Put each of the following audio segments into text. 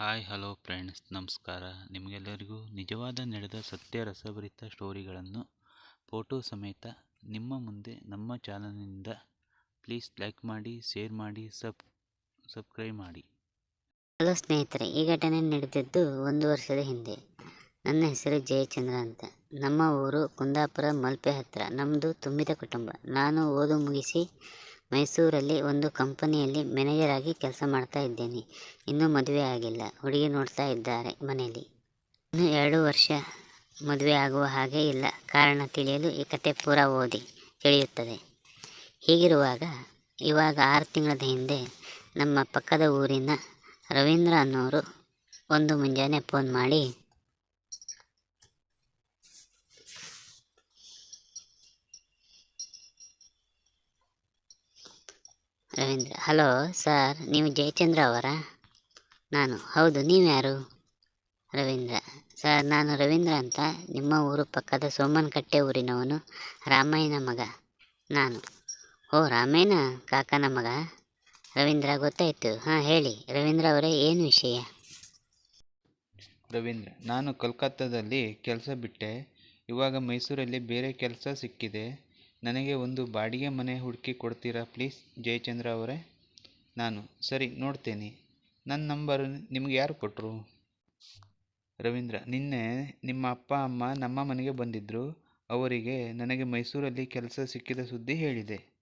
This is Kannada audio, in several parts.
ಹಾಯ್, ಹಲೋ ಫ್ರೆಂಡ್ಸ್, ನಮಸ್ಕಾರ. ನಿಮಗೆಲ್ಲರಿಗೂ ನಿಜವಾದ ನಡೆದ ಸತ್ಯ ರಸಭರಿತ ಸ್ಟೋರಿಗಳನ್ನು ಫೋಟೋ ಸಮೇತ ನಿಮ್ಮ ಮುಂದೆ, ನಮ್ಮ ಚಾನಲ್ನಿಂದ ಪ್ಲೀಸ್ ಲೈಕ್ ಮಾಡಿ, ಶೇರ್ ಮಾಡಿ, ಸಬ್, ಸಬ್ಸ್ಕ್ರೈಬ್ ಮಾಡಿ. ಹಲೋ ಸ್ನೇಹಿತರೆ, ಈ ಘಟನೆ ನಡೆದಿದ್ದು ಒಂದು ವರ್ಷದ ಹಿಂದೆ. ನನ್ನ ಹೆಸರು ಜಯಚಂದ್ರ ಅಂತ. ನಮ್ಮ ಊರು ಕುಂದಾಪುರ ಮಲ್ಪೆ ಹತ್ತಿರ ನಮ್ಮದು ತುಂಬಿದ ಕುಟುಂಬ. ನಾನು ಓದು ಮುಗಿಸಿ ಮೈಸೂರಲ್ಲಿ ಒಂದು ಕಂಪನಿಯಲ್ಲಿ ಮ್ಯಾನೇಜರ್ ಆಗಿ ಕೆಲಸ ಮಾಡ್ತಾ ಇದ್ದೇನೆ. ಇನ್ನೂ ಮದುವೆ ಆಗಿಲ್ಲ. ಹುಡುಗಿ ನೋಡ್ತಾ ಇದ್ದಾರೆ ಮನೆಯಲ್ಲಿ ಇನ್ನು ಎರಡು ವರ್ಷ ಮದುವೆ ಆಗುವ ಹಾಗೆ ಇಲ್ಲ. ಕಾರಣ ತಿಳಿಯಲು ಈ ಕತೆ ಪೂರ ಓದಿ ತಿಳಿಯುತ್ತದೆ. ಹೀಗಿರುವಾಗ ಇವಾಗ ಆರು ತಿಂಗಳ ಹಿಂದೆ ನಮ್ಮ ಪಕ್ಕದ ಊರಿನ ರವೀಂದ್ರ ಅನ್ನೋರು ಒಂದು ಮುಂಜಾನೆ ಫೋನ್ ಮಾಡಿ ರವೀಂದ್ರ ಹಲೋ ಸರ್, ನೀವು ಜಯಚಂದ್ರ ಅವರಾ? ನಾನು, ಹೌದು ನೀವು ಯಾರು ರವೀಂದ್ರ, ಸರ್, ನಾನು ರವೀಂದ್ರ ಅಂತ, ನಿಮ್ಮ ಊರು ಪಕ್ಕದ ಸೋಮನಕಟ್ಟೆ ಊರಿನವನು, ರಾಮಯ್ಯನ ಮಗ, ನಾನು. ಓ, ರಾಮಯ್ಯನ ಕಾಕನ ಮಗ? ರವೀಂದ್ರ, ಗೊತ್ತಾಯಿತು. ಹಾಂ, ಹೇಳಿ, ರವೀಂದ್ರ ಅವರೇ, ಏನು ವಿಷಯ? ರವೀಂದ್ರ, ನಾನು ಕೋಲ್ಕತ್ತಾದಲ್ಲಿ ಕೆಲಸ ಬಿಟ್ಟೆ. ಇವಾಗ ಮೈಸೂರಲ್ಲಿ ಬೇರೆ ಕೆಲಸ ಸಿಕ್ಕಿದೆ. ನನಗೆ ಒಂದು ಬಾಡಿಗೆ ಮನೆ ಹುಡುಕಿ ಕೊಡ್ತೀರಾ ಪ್ಲೀಸ್? ಜಯಚಂದ್ರ ಅವರೇ. ನಾನು. ಸರಿ, ನೋಡ್ತೇನೆ. ನನ್ನ ನಂಬರ್ ನಿಮ್ಗೆ ಯಾರು ಕೊಟ್ಟರು ರವೀಂದ್ರ. ನಿನ್ನೆ ನಿಮ್ಮ ಅಪ್ಪ, ಅಮ್ಮ ನಮ್ಮ ಮನೆಗೆ ಬಂದಿದ್ದರು ಅವರಿಗೆ ನನಗೆ ಮೈಸೂರಲ್ಲಿ ಕೆಲಸ ಸಿಕ್ಕಿದ ಸುದ್ದಿ ಹೇಳಿದೆ.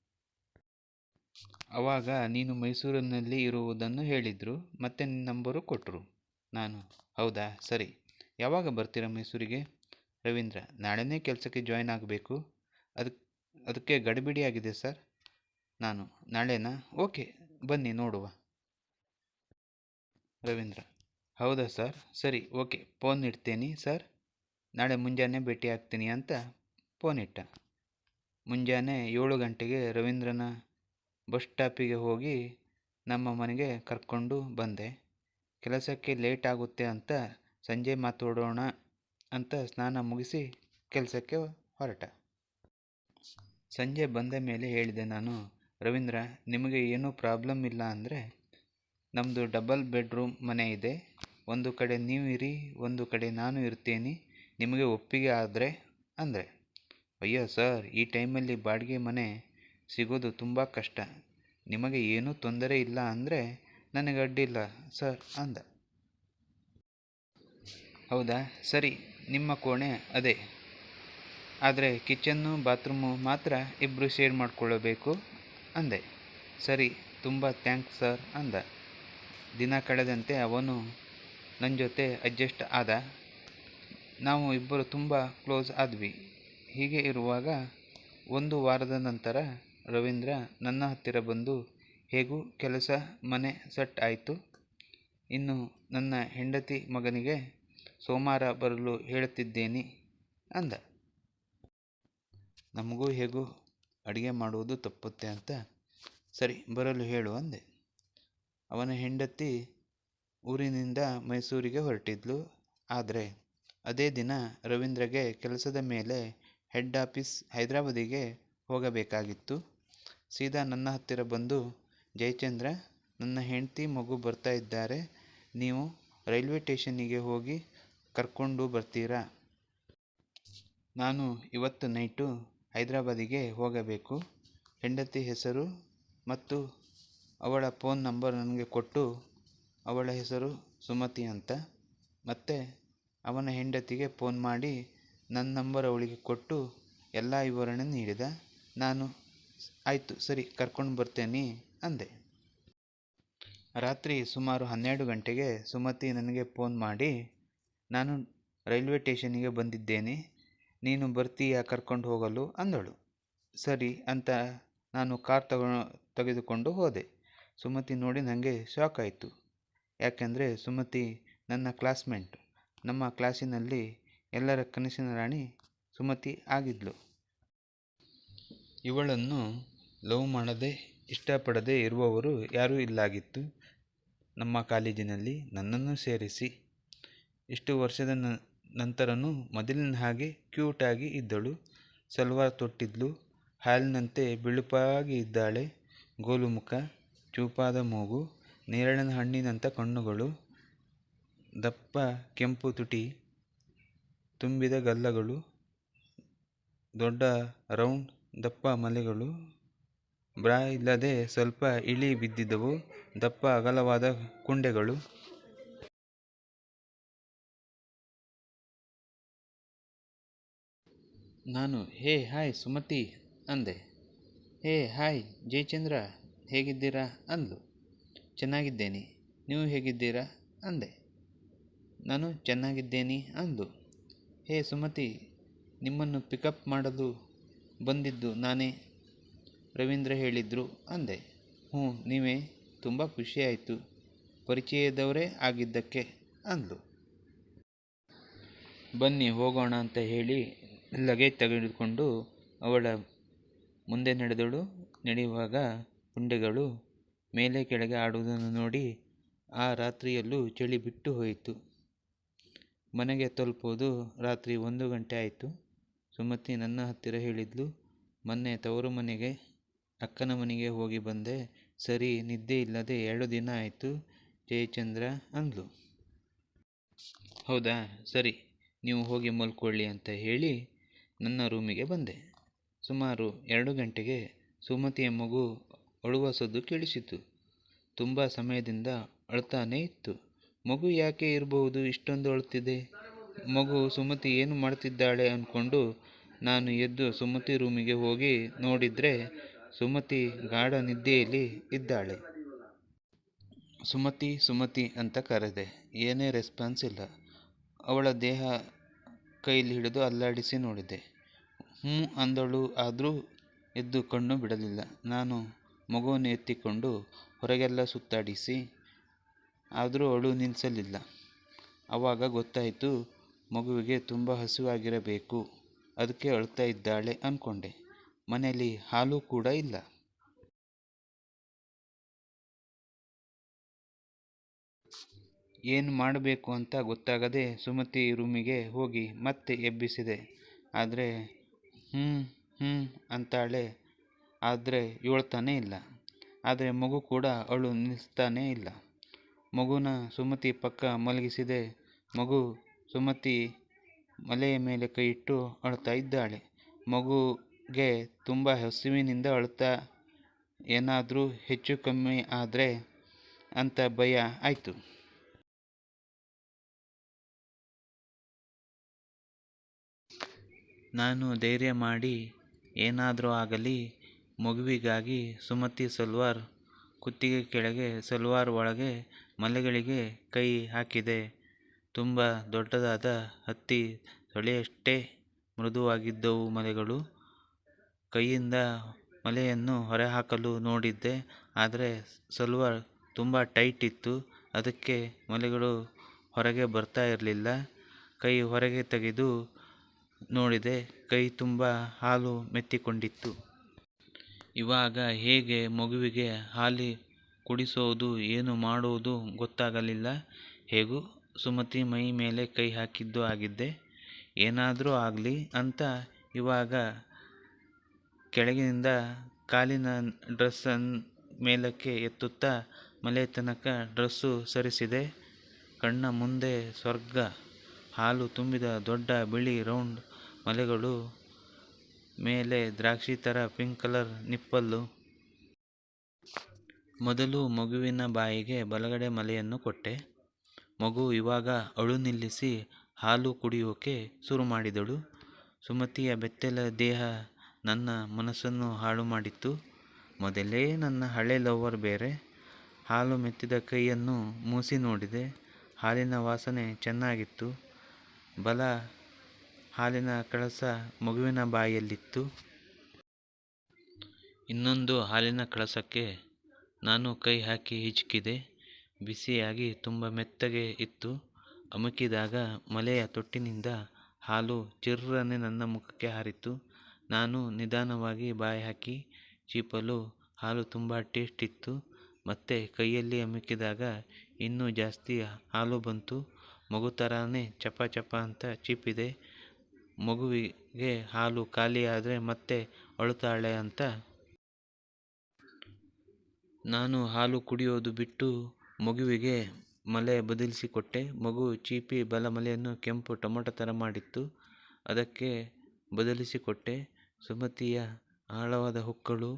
ಅವಾಗ ನೀನು ಮೈಸೂರಿನಲ್ಲಿ ಇರುವುದನ್ನು ಹೇಳಿದರು, ಮತ್ತೆ ನಿನ್ನ ನಂಬರು ಕೊಟ್ಟರು ನಾನು. ಹೌದಾ? ಸರಿ. ಯಾವಾಗ ಬರ್ತೀರಾ ಮೈಸೂರಿಗೆ? ರವೀಂದ್ರ. ನಾಳೆನೇ ಕೆಲಸಕ್ಕೆ ಜಾಯ್ನ್ ಆಗಬೇಕು. ಅದಕ್ಕೆ ಅದಕ್ಕೆ ಗಡಿಬಿಡಿಯಾಗಿದೆ ಸರ್. ನಾನು ನಾಳೆನಾ? ಓಕೆ, ಬನ್ನಿ ನೋಡುವ. ರವೀಂದ್ರ, ಹೌದಾ ಸರ್? ಸರಿ, ಓಕೆ, ಫೋನ್ ಇಡ್ತೇನೆ ಸರ್. ನಾಳೆ ಮುಂಜಾನೆ ಭೇಟಿ ಆಗ್ತೀನಿ ಅಂತ ಫೋನ್ ಇಟ್ಟ. ಮುಂಜಾನೆ ಏಳು ಗಂಟೆಗೆ ರವೀಂದ್ರನ ಬಸ್ ಸ್ಟಾಪಿಗೆ ಹೋಗಿ ನಮ್ಮ ಮನೆಗೆ ಕರ್ಕೊಂಡು ಬಂದೆ. ಕೆಲಸಕ್ಕೆ ಲೇಟ್ ಆಗುತ್ತೆ ಅಂತ ಸಂಜೆ ಮಾತಾಡೋಣ ಅಂತ ಸ್ನಾನ ಮುಗಿಸಿ ಕೆಲಸಕ್ಕೆ ಹೊರಟ. ಸಂಜೆ ಬಂದ ಮೇಲೆ ಹೇಳಿದೆ ನಾನು, ರವೀಂದ್ರ, ನಿಮಗೆ ಏನೂ ಪ್ರಾಬ್ಲಮ್ ಇಲ್ಲ ಅಂದರೆ? ನಮ್ಮದು ಡಬಲ್ ಬೆಡ್ರೂಮ್ ಮನೆ ಇದೆ. ಒಂದು ಕಡೆ ನೀವು ಇರಿ, ಒಂದು ಕಡೆ ನಾನು ಇರ್ತೀನಿ. ನಿಮಗೆ ಒಪ್ಪಿಗೆ ಆದರೆ? ಅಂದರೆ, ಅಯ್ಯೋ ಸರ್, ಈ ಟೈಮಲ್ಲಿ ಬಾಡಿಗೆ ಮನೆ ಸಿಗೋದು ತುಂಬ ಕಷ್ಟ. ನಿಮಗೆ ಏನೂ ತೊಂದರೆ ಇಲ್ಲ ಅಂದರೆ ನನಗೆ ಅಡ್ಡಿಲ್ಲ ಸರ್, ಅಂದ. ಹೌದಾ? ಸರಿ, ನಿಮ್ಮ ಕೋಣೆ ಅದೇ. ಆದರೆ ಕಿಚನ್ನು, ಬಾತ್ರೂಮು ಮಾತ್ರ ಇಬ್ಬರು ಶೇರ್ ಮಾಡಿಕೊಳ್ಳಬೇಕು ಅಂದೆ. ಸರಿ, ತುಂಬ ಥ್ಯಾಂಕ್ಸ್ ಸರ್ ಅಂದ. ದಿನ ಕಳೆದಂತೆ ಅವನು ನನ್ನ ಜೊತೆ ಅಡ್ಜಸ್ಟ್ ಆದ. ನಾವು ಇಬ್ಬರು ತುಂಬ ಕ್ಲೋಸ್ ಆದ್ವಿ. ಹೀಗೆ ಇರುವಾಗ ಒಂದು ವಾರದ ನಂತರ ರವೀಂದ್ರ ನನ್ನ ಹತ್ತಿರ ಬಂದು, ಹೇಗೂ ಕೆಲಸ? ಮನೆ ಸೆಟ್ ಆಯಿತು? ಇನ್ನು ನನ್ನ ಹೆಂಡತಿ ಮಗನಿಗೆ ಸೋಮವಾರ ಬರಲು ಹೇಳುತ್ತಿದ್ದೇನೆ ಅಂದ. ನಮಗೂ ಹೇಗೂ ಅಡುಗೆ ಮಾಡುವುದು ತಪ್ಪುತ್ತೆ ಅಂತ ಸರಿ, ಬರಲು ಹೇಳು ಅಂದೆ. ಅವನ ಹೆಂಡತಿ ಊರಿನಿಂದ ಮೈಸೂರಿಗೆ ಹೊರಟಿದ್ಲು. ಆದರೆ ಅದೇ ದಿನ ರವೀಂದ್ರಗೆ ಕೆಲಸದ ಮೇಲೆ ಹೆಡ್ ಆಫೀಸ್ ಹೈದರಾಬಾದಿಗೆ ಹೋಗಬೇಕಾಗಿತ್ತು. ಸೀದಾ ನನ್ನ ಹತ್ತಿರ ಬಂದು, ಜಯಚಂದ್ರ, ನನ್ನ ಹೆಂಡತಿ ಮಗು ಬರ್ತಾ ಇದ್ದಾರೆ. ನೀವು ರೈಲ್ವೆ ಸ್ಟೇಷನ್ನಿಗೆ ಹೋಗಿ ಕರ್ಕೊಂಡು ಬರ್ತೀರಾ? ನಾನು ಇವತ್ತು ನೈಟು ಹೈದರಾಬಾದಿಗೆ ಹೋಗಬೇಕು. ಹೆಂಡತಿ ಹೆಸರು ಮತ್ತು ಅವಳ ಫೋನ್ ನಂಬರ್ ನನಗೆ ಕೊಟ್ಟು ಅವಳ ಹೆಸರು ಸುಮತಿ ಅಂತ. ಮತ್ತು ಅವನ ಹೆಂಡತಿಗೆ ಫೋನ್ ಮಾಡಿ ನನ್ನ ನಂಬರ್ ಅವಳಿಗೆ ಕೊಟ್ಟು ಎಲ್ಲ ವಿವರಣೆ ನೀಡಿದ. ನಾನು, ಆಯಿತು, ಸರಿ, ಕರ್ಕೊಂಡು ಬರ್ತೇನೆ ಅಂದೆ. ರಾತ್ರಿ ಸುಮಾರು ಹನ್ನೆರಡು ಗಂಟೆಗೆ ಸುಮತಿ ನನಗೆ ಫೋನ್ ಮಾಡಿ, ನಾನು ರೈಲ್ವೆ ಟೇಷನಿಗೆ ಬಂದಿದ್ದೇನೆ. ನೀನು ಬರ್ತೀಯಾ ಕರ್ಕೊಂಡು ಹೋಗಲು? ಅಂದಳು. ಸರಿ ಅಂತ ನಾನು ಕಾರ್ ತಗೊ, ತೆಗೆದುಕೊಂಡು ಹೋದೆ. ಸುಮತಿ ನೋಡಿ ನನಗೆ ಶಾಕ್ ಆಯಿತು. ಯಾಕೆಂದರೆ ಸುಮತಿ ನನ್ನ ಕ್ಲಾಸ್ಮೇಟ್. ನಮ್ಮ ಕ್ಲಾಸಿನಲ್ಲಿ ಎಲ್ಲರ ಕನಸಿನ ರಾಣಿ ಸುಮತಿ ಆಗಿದ್ಲು. ಇವಳನ್ನು ಲವ್ ಮಾಡದೆ ಇಷ್ಟಪಡದೆ ಇರುವವರು ಯಾರೂ ಇಲ್ಲಾಗಿತ್ತು. ನಮ್ಮ ಕಾಲೇಜಿನಲ್ಲಿ ನನ್ನನ್ನು ಸೇರಿಸಿ. ಇಷ್ಟು ವರ್ಷದ ನಂತರನೂ ಮೊದಲಿನ ಹಾಗೆ ಕ್ಯೂಟಾಗಿ ಇದ್ದಳು. ಸಲ್ವಾರ್ ತೊಟ್ಟಿದ್ಲು. ಹಾಲಿನಂತೆ ಬಿಳುಪಾಗಿ ಇದ್ದಾಳೆ. ಗೋಲು ಮುಖ ಚೂಪಾದ ಮೂಗು, ನೇರಳಿನ ಹಣ್ಣಿನಂಥ ಕಣ್ಣುಗಳು, ದಪ್ಪ ಕೆಂಪು ತುಟಿ, ತುಂಬಿದ ಗಲ್ಲಗಳು, ದೊಡ್ಡ ರೌಂಡ್ ದಪ್ಪ ಮಲೆಗಳು, ಬ್ರಾ ಇಲ್ಲದೆ ಸ್ವಲ್ಪ ಇಳಿ ಬಿದ್ದಿದ್ದವು. ದಪ್ಪ ಅಗಲವಾದ ಕುಂಡೆಗಳು. ನಾನು, ಹೇ, ಹಾಯ್, ಸುಮತಿ ಅಂದೆ. ಹೇ, ಹಾಯ್, ಜಯಚಂದ್ರ, ಹೇಗಿದ್ದೀರಾ? ಅಂದ್ಲು. ಚೆನ್ನಾಗಿದ್ದೇನೆ. ನೀವು ಹೇಗಿದ್ದೀರಾ? ಅಂದೆ. ನಾನು ಚೆನ್ನಾಗಿದ್ದೇನೆ ಅಂದು ಹೇ, ಸುಮತಿ, ನಿಮ್ಮನ್ನು ಪಿಕಪ್ ಮಾಡಲು ಬಂದಿದ್ದು ನಾನೇ? ರವೀಂದ್ರ ಹೇಳಿದ್ರು ಅಂದೆ. ಹ್ಞೂ, ನೀವೇ, ತುಂಬ ಖುಷಿಯಾಯಿತು. ಪರಿಚಯದವರೇ ಆಗಿದ್ದಕ್ಕೆ ಅಂದ್ಲು. ಬನ್ನಿ, ಹೋಗೋಣ ಅಂತ ಹೇಳಿ ಲಗೇಜ್ ತೆಗೆದುಕೊಂಡು ಅವಳ ಮುಂದೆ ನಡೆದಳು. ನಡೆಯುವಾಗ ಗುಂಡೆಗಳು ಮೇಲೆ ಕೆಳಗೆ ಆಡುವುದನ್ನು ನೋಡಿ ಆ ರಾತ್ರಿಯಲ್ಲೂ ಚಳಿ ಬಿಟ್ಟು ಹೋಯಿತು. ಮನೆಗೆ ತಲುಪೋದು ರಾತ್ರಿ ಒಂದು ಗಂಟೆ ಆಯಿತು. ಸುಮತಿ ನನ್ನ ಹತ್ತಿರ ಹೇಳಿದ್ಲು, ಮೊನ್ನೆ ತವರು ಮನೆಗೆ, ಅಕ್ಕನ ಮನೆಗೆ ಹೋಗಿ ಬಂದೆ. ಸರಿ, ನಿದ್ದೆ ಇಲ್ಲದೆ ಎರಡು ದಿನ ಆಯಿತು, ಜಯಚಂದ್ರ ಅಂದ್ಲು. ಹೌದಾ? ಸರಿ, ನೀವು ಹೋಗಿ ಮಲ್ಕೊಳ್ಳಿ ಅಂತ ಹೇಳಿ ನನ್ನ ರೂಮಿಗೆ ಬಂದೆ. ಸುಮಾರು ಎರಡು ಗಂಟೆಗೆ ಸುಮತಿಯ ಮಗು ಅಳುವ ಸದ್ದು ಕೇಳಿಸಿತು. ತುಂಬ ಸಮಯದಿಂದ ಅಳ್ತಾನೇ ಇತ್ತು. ಮಗು ಯಾಕೆ ಇರಬಹುದು, ಇಷ್ಟೊಂದು ಅಳುತ್ತಿದೆ ಮಗು ಸುಮತಿ ಏನು ಮಾಡ್ತಿದ್ದಾಳೆ ಅಂದ್ಕೊಂಡು ನಾನು ಎದ್ದು ಸುಮತಿ ರೂಮಿಗೆ ಹೋಗಿ ನೋಡಿದರೆ ಸುಮತಿ ಗಾಢ ನಿದ್ದೆಯಲ್ಲಿ ಇದ್ದಾಳೆ. ಸುಮತಿ ಸುಮತಿ ಅಂತ ಕರೆದೆ. ಏನೇ ರೆಸ್ಪಾನ್ಸ್ ಇಲ್ಲ. ಅವಳ ದೇಹ ಕೈಲಿ ಹಿಡಿದು ಅಲ್ಲಾಡಿಸಿ ನೋಡಿದೆ. ಹ್ಞೂ ಅಂದಳು, ಆದರೂ ಎದ್ದು ಕಣ್ಣು ಬಿಡಲಿಲ್ಲ. ನಾನು ಮಗುವನ್ನು ಎತ್ತಿಕೊಂಡು ಹೊರಗೆಲ್ಲ ಸುತ್ತಾಡಿಸಿ, ಆದರೂ ಅವಳು ನಿಲ್ಲಿಸಲಿಲ್ಲ ಆವಾಗ ಗೊತ್ತಾಯಿತು, ಮಗುವಿಗೆ ತುಂಬ ಹಸಿವಾಗಿರಬೇಕು, ಅದಕ್ಕೆ ಅಳ್ತಾ ಇದ್ದಾಳೆ ಅಂದ್ಕೊಂಡೆ ಮನೆಯಲ್ಲಿ ಹಾಲು ಕೂಡ ಇಲ್ಲ. ಏನು ಮಾಡಬೇಕು ಅಂತ ಗೊತ್ತಾಗದೆ ಸುಮತಿ ರೂಮಿಗೆ ಹೋಗಿ ಮತ್ತೆ ಎಬ್ಬಿಸಿದೆ. ಆದರೆ ಹ್ಞೂ ಹ್ಞೂ ಅಂತಾಳೆ. ಆದರೆ ಹೇಳ್ತಾನೇ ಇಲ್ಲ. ಆದರೆ ಮಗು ಕೂಡ ಅಳು ನಿಲ್ಲಿಸ್ತಾನೇ ಇಲ್ಲ. ಮಗುನ ಸುಮತಿ ಪಕ್ಕ ಮಲಗಿಸಿದೆ. ಮಗು ಸುಮತಿ ಮಲೆಯ ಮೇಲೆ ಕೈ ಇಟ್ಟು ಅಳ್ತಾ ಇದ್ದಾಳೆ. ಮಗುಗೆ ತುಂಬ ಹಸಿವಿನಿಂದ ಅಳ್ತಾ ಏನಾದರೂ ಹೆಚ್ಚು ಕಮ್ಮಿ ಆದರೆ ಅಂತ ಭಯ ಆಯಿತು. ನಾನು ಧೈರ್ಯ ಮಾಡಿ ಏನಾದರೂ ಆಗಲಿ, ಮಗುವಿಗಾಗಿ ಸುಮತಿ ಸಲ್ವಾರ್ ಕುತ್ತಿಗೆ ಕೆಳಗೆ ಸಲ್ವಾರ್ ಒಳಗೆ ಮಲೆಗಳಿಗೆ ಕೈ ಹಾಕಿದೆ. ತುಂಬ ದೊಡ್ಡದಾದ ಹತ್ತಿ ತೊಳೆಯಷ್ಟೇ ಮೃದುವಾಗಿದ್ದವು ಮಲೆಗಳು. ಕೈಯಿಂದ ಮಲೆಯನ್ನು ಹೊರಹಾಕಲು ನೋಡಿದ್ದೆ, ಆದರೆ ಸಲ್ವಾರ್ ತುಂಬ ಟೈಟ್ ಇತ್ತು, ಅದಕ್ಕೆ ಮಲೆಗಳು ಹೊರಗೆ ಬರ್ತಾ ಇರಲಿಲ್ಲ. ಕೈ ಹೊರಗೆ ತೆಗೆದು ನೋಡಿದೆ, ಕೈ ತುಂಬ ಹಾಲು ಮೆತ್ತಿಕೊಂಡಿತ್ತು. ಇವಾಗ ಹೇಗೆ ಮಗುವಿಗೆ ಹಾಲು ಕುಡಿಸೋದು, ಏನು ಮಾಡೋದು ಗೊತ್ತಾಗಲಿಲ್ಲ. ಹೇಗೂ ಸುಮತಿ ಮೈ ಮೇಲೆ ಕೈ ಹಾಕಿದ್ದು ಆಗಿದ್ದೆ. ಏನಾದರೂ ಆಗಲಿ ಅಂತ ಇವಾಗ ಕೆಳಗಿನಿಂದ ಕಾಲಿನ ಡ್ರೆಸ್ಸನ್ನು ಮೇಲಕ್ಕೆ ಎತ್ತುತ್ತಾ ಮಲೆ ತನಕ ಡ್ರೆಸ್ಸು ಸರಿಸಿದೆ. ಕಣ್ಣ ಮುಂದೆ ಸ್ವರ್ಗ, ಹಾಲು ತುಂಬಿದ ದೊಡ್ಡ ಬಿಳಿ ರೌಂಡ್ ಮಲೆಗಳು ಮೇಲೆ ದ್ರಾಕ್ಷಿ ಥರ ಪಿಂಕ್ ಕಲರ್ ನಿಪ್ಪಲ್ಲು. ಮೊದಲು ಮಗುವಿನ ಬಾಯಿಗೆ ಬಲಗಡೆ ಮಲೆಯನ್ನು ಕೊಟ್ಟೆ. ಮಗು ಇವಾಗ ಅಳು ನಿಲ್ಲಿಸಿ ಹಾಲು ಕುಡಿಯೋಕೆ ಶುರು ಮಾಡಿದಳು. ಸುಮತಿಯ ಬೆತ್ತಲ ದೇಹ ನನ್ನ ಮನಸ್ಸನ್ನು ಹಾಳು ಮಾಡಿತ್ತು. ಮೊದಲೇ ನನ್ನ ಹಳೆ ಲವರ್ ಬೇರೆ. ಹಾಲು ಮೆತ್ತಿದ ಕೈಯನ್ನು ಮೂಸಿ ನೋಡಿದೆ. ಹಾಲಿನ ವಾಸನೆ ಚೆನ್ನಾಗಿತ್ತು. ಬಲ ಹಾಲಿನ ಕಳಸ ಮಗುವಿನ ಬಾಯಲ್ಲಿತ್ತು. ಇನ್ನೊಂದು ಹಾಲಿನ ಕಳಸಕ್ಕೆ ನಾನು ಕೈ ಹಾಕಿ ಹಿಚಕಿದೆ. ಬಿಸಿಯಾಗಿ ತುಂಬ ಮೆತ್ತಗೆ ಇತ್ತು. ಅಮುಕಿದಾಗ ಮಲೆಯ ತೊಟ್ಟಿನಿಂದ ಹಾಲು ಚಿರ್ರನೆ ನನ್ನ ಮುಖಕ್ಕೆ ಹಾರಿತು. ನಾನು ನಿಧಾನವಾಗಿ ಬಾಯಿ ಹಾಕಿ ಚೀಪಲು ಹಾಲು ತುಂಬ ಟೇಸ್ಟ್ ಇತ್ತು. ಮತ್ತೆ ಕೈಯಲ್ಲಿ ಅಮುಕಿದಾಗ ಇನ್ನೂ ಜಾಸ್ತಿ ಹಾಲು ಬಂತು. ಮಗು ಥರಾನೇ ಚಪ ಚಪ ಅಂತ ಚೀಪಿದೆ. ಮಗುವಿಗೆ ಹಾಲು ಖಾಲಿಯಾದ್ರೆ ಮತ್ತೆ ಅಳುತ್ತಾಳೆ ಅಂತ. ನಾನು ಹಾಲು ಕುಡಿಯೋದು ಬಿಟ್ಟು ಮಗುವಿಗೆ ಮಲೆ ಬದಲಿಸಿಕೊಟ್ಟೆ. ಮಗು ಚೀಪಿ ಬಲ ಮಲೆಯನ್ನು ಕೆಂಪು ಟೊಮೊಟೊ ಥರ ಮಾಡಿತ್ತು. ಅದಕ್ಕೆ ಬದಲಿಸಿಕೊಟ್ಟೆ. ಸುಮತಿಯ ಆಳವಾದ ಹುಕ್ಕಳು,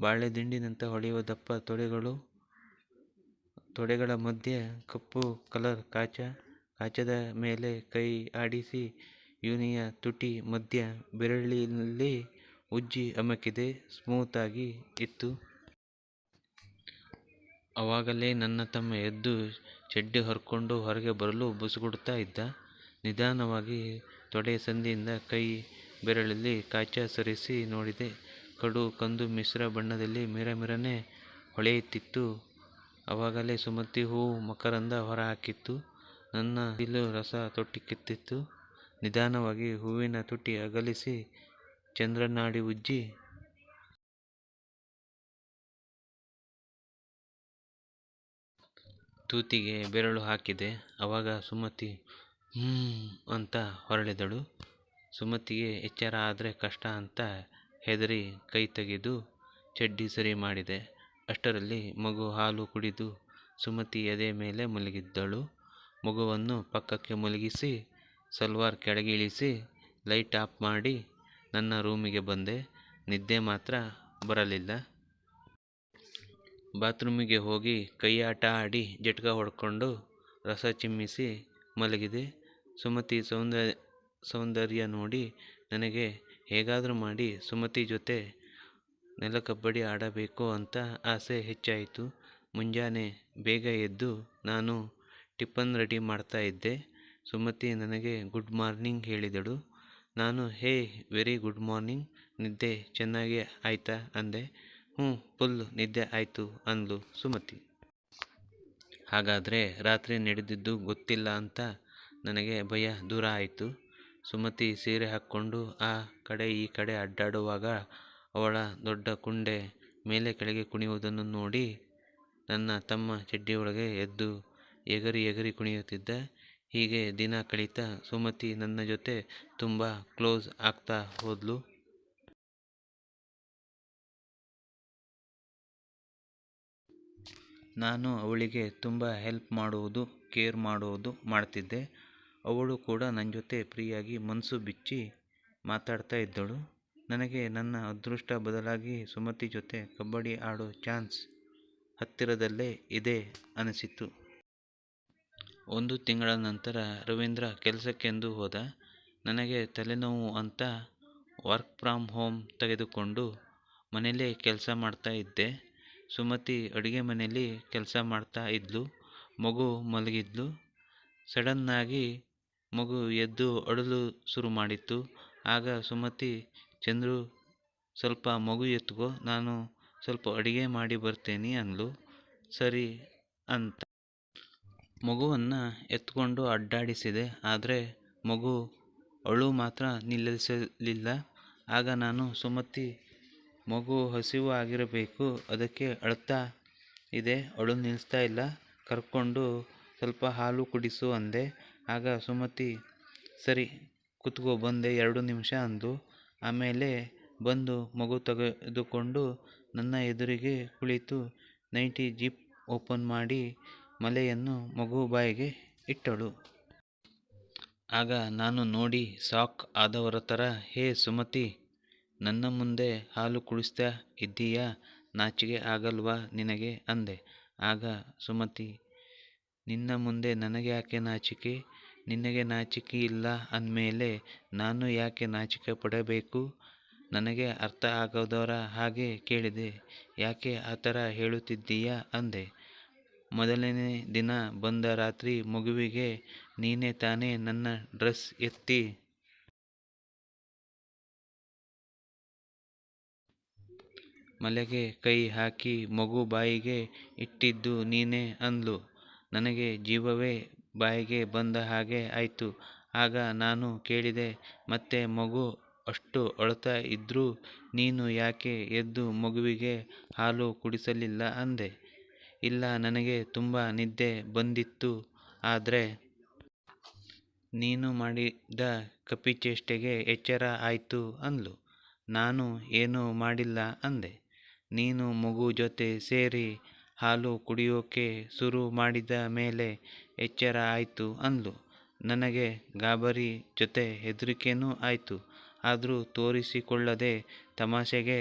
ಬಾಳೆದಿಂಡಿನಂತ ಹೊಳೆಯುವ ದಪ್ಪ ತೊಡೆಗಳು, ತೊಡೆಗಳ ಮಧ್ಯೆ ಕಪ್ಪು ಕಲರ್ ಕಾಚ, ಕಾಚದ ಮೇಲೆ ಕೈ ಆಡಿಸಿ ಇವನಿಯ ತುಟಿ ಮಧ್ಯ ಬೆರಳಿನಲ್ಲಿ ಉಜ್ಜಿ ಅಮಕಿದೆ ಸ್ಮೂತಾಗಿ ಇತ್ತು. ಅವಾಗಲೇ ನನ್ನ ತಮ್ಮ ಎದ್ದು ಚಡ್ಡಿ ಹರ್ಕೊಂಡು ಹೊರಗೆ ಬರಲು ಬುಸುಗುಡ್ತಾ ಇದ್ದ. ನಿಧಾನವಾಗಿ ತೊಡೆಯ ಸಂದಿಯಿಂದ ಕೈ ಬೆರಳಲ್ಲಿ ಕಾಚ ಸರಿಸಿ ನೋಡಿದೆ. ಕಡು ಕಂದು ಮಿಶ್ರ ಬಣ್ಣದಲ್ಲಿ ಮಿರಮಿರನೆ ಹೊಳೆಯುತ್ತಿತ್ತು. ಅವಾಗಲೇ ಸುಮತಿ ಹೂವು ಮಕರಂದ ಹೊರಹಾಕಿತ್ತು. ನನ್ನ ದಿಲು ರಸ ತೊಟ್ಟಿಕ್ಕಿತ್ತು ನಿಧಾನವಾಗಿ ಹೂವಿನ ತುಟಿ ಅಗಲಿಸಿ ಚಂದ್ರನಾಡಿ ಉಜ್ಜಿ ತೂತಿಗೆ ಬೆರಳು ಹಾಕಿದೆ. ಅವಾಗ ಸುಮತಿ ಹ್ಞೂ ಅಂತ ಹೊರಳಿದಳು. ಸುಮತಿಗೆ ಎಚ್ಚರ ಆದರೆ ಕಷ್ಟ ಅಂತ ಹೆದರಿ ಕೈ ತೆಗೆದು ಚಡ್ಡಿ ಸರಿ ಮಾಡಿದೆ. ಅಷ್ಟರಲ್ಲಿ ಮಗು ಹಾಲು ಕುಡಿದು ಸುಮತಿ ಎದೆ ಮೇಲೆ ಮಲಗಿದ್ದಳು ಮಗುವನ್ನು ಪಕ್ಕಕ್ಕೆ ಮಲಗಿಸಿ ಸಲ್ವಾರ್ ಕೆಳಗೆ ಇಳಿಸಿ ಲೈಟ್ ಆಫ್ ಮಾಡಿ ನನ್ನ ರೂಮಿಗೆ ಬಂದೆ. ನಿದ್ದೆ ಮಾತ್ರ ಬರಲಿಲ್ಲ. ಬಾತ್ರೂಮಿಗೆ ಹೋಗಿ ಕೈಯಾಟ ಆಡಿ ಜಟ್ಕ ಹೊಡ್ಕೊಂಡು ರಸ ಚಿಮ್ಮಿಸಿ ಮಲಗಿದೆ. ಸುಮತಿ ಸೌಂದರ್ಯ ಸೌಂದರ್ಯ ನೋಡಿ ನನಗೆ ಹೇಗಾದರೂ ಮಾಡಿ ಸುಮತಿ ಜೊತೆ ನೆಲ ಕಬಡ್ಡಿ ಆಡಬೇಕು ಅಂತ ಆಸೆ ಹೆಚ್ಚಾಯಿತು. ಮುಂಜಾನೆ ಬೇಗ ಎದ್ದು ನಾನು ಟಿಫನ್ ರೆಡಿ ಮಾಡ್ತಾ ಇದ್ದೆ. ಸುಮತಿ ನನಗೆ ಗುಡ್ ಮಾರ್ನಿಂಗ್ ಹೇಳಿದಳು. ನಾನು, ಹೇ, ವೆರಿ ಗುಡ್ ಮಾರ್ನಿಂಗ್. ನಿದ್ದೆ ಚೆನ್ನಾಗಿ ಆಯ್ತಾ? ಅಂದೆ. ಹ್ಞೂ, ಫುಲ್ ನಿದ್ದೆ ಆಯಿತು, ಅಂದ್ಲು ಸುಮತಿ. ಹಾಗಾದರೆ ರಾತ್ರಿ ನಡೆದಿದ್ದು ಗೊತ್ತಿಲ್ಲ ಅಂತ ನನಗೆ ಭಯ ದೂರ ಆಯಿತು. ಸುಮತಿ ಸೀರೆ ಹಾಕ್ಕೊಂಡು ಆ ಕಡೆ ಈ ಕಡೆ ಅಡ್ಡಾಡುವಾಗ ಅವಳ ದೊಡ್ಡ ಕುಂಡೆ ಮೇಲೆ ಕೆಳಗೆ ಕುಣಿಯುವುದನ್ನು ನೋಡಿ ನನ್ನ ತಮ್ಮ ಚಡ್ಡಿಯೊಳಗೆ ಎದ್ದು ಎಗರಿ ಎಗರಿ ಕುಣಿಯುತ್ತಿದ್ದ. ಹೀಗೆ ದಿನ ಕಳೀತಾ ಸುಮತಿ ನನ್ನ ಜೊತೆ ತುಂಬ ಕ್ಲೋಸ್ ಆಗ್ತಾ ಹೋದ್ಲು. ನಾನು ಅವಳಿಗೆ ತುಂಬ ಹೆಲ್ಪ್ ಮಾಡುವುದು ಕೇರ್ ಮಾಡುವುದು ಮಾಡ್ತಿದ್ದೆ. ಅವಳು ಕೂಡ ನನ್ನ ಜೊತೆ ಫ್ರೀಯಾಗಿ ಮನಸ್ಸು ಬಿಚ್ಚಿ ಮಾತಾಡ್ತಾ ಇದ್ದಳು. ನನಗೆ ನನ್ನ ಅದೃಷ್ಟ ಬದಲಾಗಿ ಸುಮತಿ ಜೊತೆ ಕಬಡ್ಡಿ ಆಡೋ ಚಾನ್ಸ್ ಹತ್ತಿರದಲ್ಲೇ ಇದೆ ಅನಿಸಿತು ಒಂದು ತಿಂಗಳ ನಂತರ ರವೀಂದ್ರ ಕೆಲಸಕ್ಕೆಂದು ಹೋದ. ನನಗೆ ತಲೆನೋವು ಅಂತ ವರ್ಕ್ ಫ್ರಮ್ ಹೋಮ್ ತೆಗೆದುಕೊಂಡು ಮನೆಯಲ್ಲೇ ಕೆಲಸ ಮಾಡ್ತಾ ಇದ್ದೆ. ಸುಮತಿ ಅಡುಗೆ ಮನೆಯಲ್ಲಿ ಕೆಲಸ ಮಾಡ್ತಾ ಇದ್ಲು. ಮಗು ಮಲಗಿದ್ಲು. ಸಡನ್ನಾಗಿ ಮಗು ಎದ್ದು ಅಳಲು ಶುರು ಮಾಡಿತ್ತು. ಆಗ ಸುಮತಿ, ಚಂದ್ರು, ಸ್ವಲ್ಪ ಮಗು ಎತ್ಕೋ ನಾನು ಸ್ವಲ್ಪ ಅಡುಗೆ ಮಾಡಿ ಬರ್ತೇನೆ ಅಂದಳು ಸರಿ ಅಂತ. ಮಗುವನ್ನು ಎತ್ಕೊಂಡು ಅಡ್ಡಾಡಿಸಿದೆ. ಆದರೆ ಮಗು ಅಳು ಮಾತ್ರ ನಿಲ್ಲಿಸಲಿಲ್ಲ. ಆಗ ನಾನು, ಸುಮತಿ, ಮಗು ಹಸಿವು ಆಗಿರಬೇಕು. ಅದಕ್ಕೆ ಅಳ್ತಾ ಇದೆ. ಅಳು ನಿಲ್ಲಿಸ್ತಾ ಇಲ್ಲ. ಕರ್ಕೊಂಡು ಸ್ವಲ್ಪ ಹಾಲು ಕುಡಿಸು ಅಂದೆ. ಆಗ ಸುಮತಿ, ಸರಿ, ಕುತ್ಕೋ. ಬಂದೆ. ಎರಡು ನಿಮಿಷ ಅಂದು. ಆಮೇಲೆ ಬಂದು ಮಗು ತೆಗೆದುಕೊಂಡು ನನ್ನ ಎದುರಿಗೆ ಕುಳಿತು ನೈಟಿ ಜಿಪ್ ಓಪನ್ ಮಾಡಿ ಮಲೆಯನ್ನು ಮಗು ಬಾಯಿಗೆ ಇಟ್ಟಳು. ಆಗ ನಾನು ನೋಡಿ, ಸಾಕ್ ಆದವರ ಥರ ಹೇ ಸುಮತಿ, ನನ್ನ ಮುಂದೆ ಹಾಲು ಕುಡಿಸ್ತಾ ಇದ್ದೀಯಾ? ನಾಚಿಕೆ ಆಗಲ್ವಾ ನಿನಗೆ? ಅಂದೆ. ಆಗ ಸುಮತಿ, ನಿನ್ನ ಮುಂದೆ ನನಗೆ ಯಾಕೆ ನಾಚಿಕೆ? ನಿನಗೆ ನಾಚಿಕೆ ಇಲ್ಲ ಅಂದಮೇಲೆ ನಾನು ಯಾಕೆ ನಾಚಿಕೆ ಪಡಬೇಕು? ನನಗೆ ಅರ್ಥ ಆಗದವರ ಹಾಗೆ ಕೇಳಿದೆ. ಯಾಕೆ ಆ ಥರ ಹೇಳುತ್ತಿದ್ದೀಯಾ? ಅಂದೆ. ಮೊದಲನೇ ದಿನ ಬಂದ ರಾತ್ರಿ ಮಗುವಿಗೆ, ನೀನೇ ತಾನೇ ನನ್ನ ಡ್ರೆಸ್ ಎತ್ತಿ. ಮಲೆಗೆ ಕೈ ಹಾಕಿ ಮಗು ಬಾಯಿಗೆ ಇಟ್ಟಿದ್ದು ನೀನೇ ಅಂದ್ಲು. ನನಗೆ ಜೀವವೇ ಬಾಯಿಗೆ ಬಂದ ಹಾಗೆ ಆಯಿತು. ಆಗ ನಾನು ಕೇಳಿದೆ, ಮತ್ತೆ ಮಗು ಅಷ್ಟು ಅಳ್ತಾ ಇದ್ರೂ ನೀನು ಯಾಕೆ ಎದ್ದು ಮಗುವಿಗೆ ಹಾಲು ಕುಡಿಸಲಿಲ್ಲ ಅಂದೆ. ಇಲ್ಲ ನನಗೆ ತುಂಬ ನಿದ್ದೆ ಬಂದಿತ್ತು, ಆದರೆ ನೀನು ಮಾಡಿದ ಕಪಿಚೇಷ್ಟೆಗೆ ಎಚ್ಚರ ಆಯಿತು ಅಂದ್ಲು. ನಾನು ಏನೂ ಮಾಡಿಲ್ಲ ಅಂದೆ. ನೀನು ಮಗು ಜೊತೆ ಸೇರಿ ಹಾಲು ಕುಡಿಯೋಕೆ ಶುರು ಮಾಡಿದ ಮೇಲೆ ಎಚ್ಚರ ಆಯಿತು ಅಂದ್ಲು. ನನಗೆ ಗಾಬರಿ ಜೊತೆ ಹೆದರಿಕೆನೂ ಆಯಿತು. ಆದರೂ ತೋರಿಸಿಕೊಳ್ಳದೆ ತಮಾಷೆಗೆ